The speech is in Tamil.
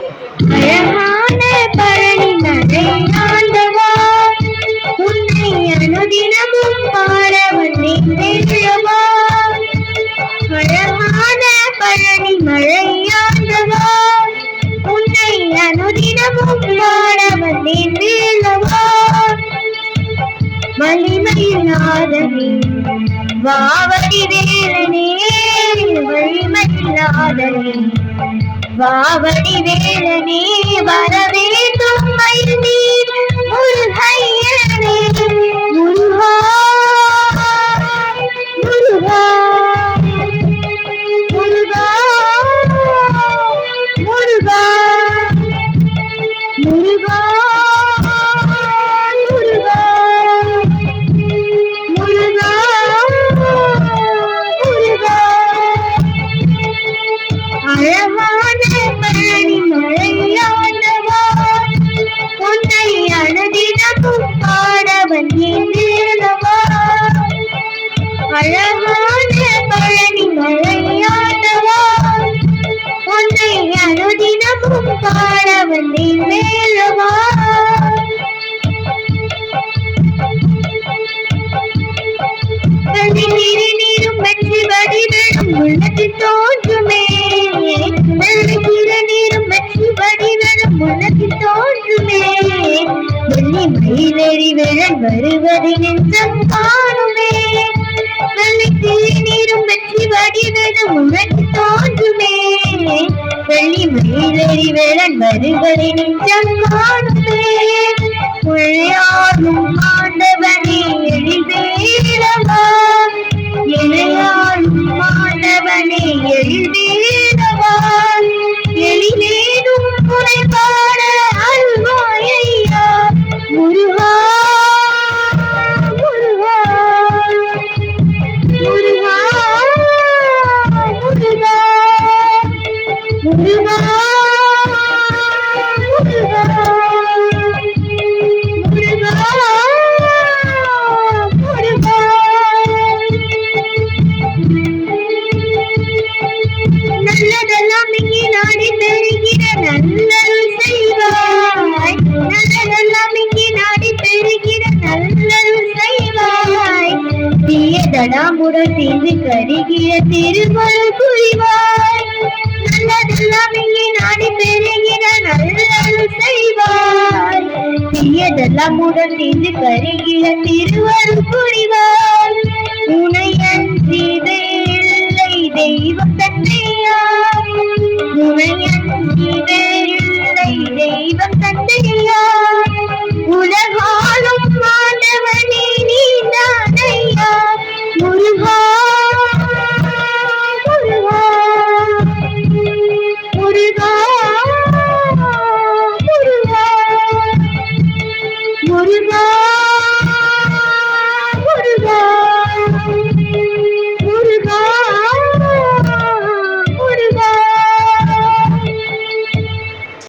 அழகான பழனி மலை ஆண்டவா உன்னை அனுதினமும் பாட வந்தேன் அழகான பழனி மலை ஆண்டவா உன்னை அனுதினமும் பாட வந்தேன் வலிமையில்லாதனே வாவடி வேலனே வலிமையில்லாதனே வாவடி வேலனே வரவே ஆனந்தின் மேலவா திருநீரும் வெற்றி வடிவெனும் உள்ளத்தில் தோன்றுமே திருநீரும் வெற்றி வடிவெனும் உள்ளத்தில் தோன்றுமே வெள்ளி மயிலேறி விழன் வருவதை நெஞ்சம் காணுமே வெள்ளி திருநீரும் வெற்றி வடிவெனும் உள்ளத்தில் தோன்றுமே. வெள்ளி மேலறி வேளன் வருவதை நிச்சயமானது உள்ளாரும் ஆண்டவனே எளிதே. தடாமுடன் சேர்ந்து கருகிற திருமண புரிவாய் நல்லதெல்லாம் இங்கே நாடி பெருகிட நல்லருள் செய்வார் தீயதெல்லாம் உடல் நீந்து கருகிட திருவருள் புரிவார் உனையன்றி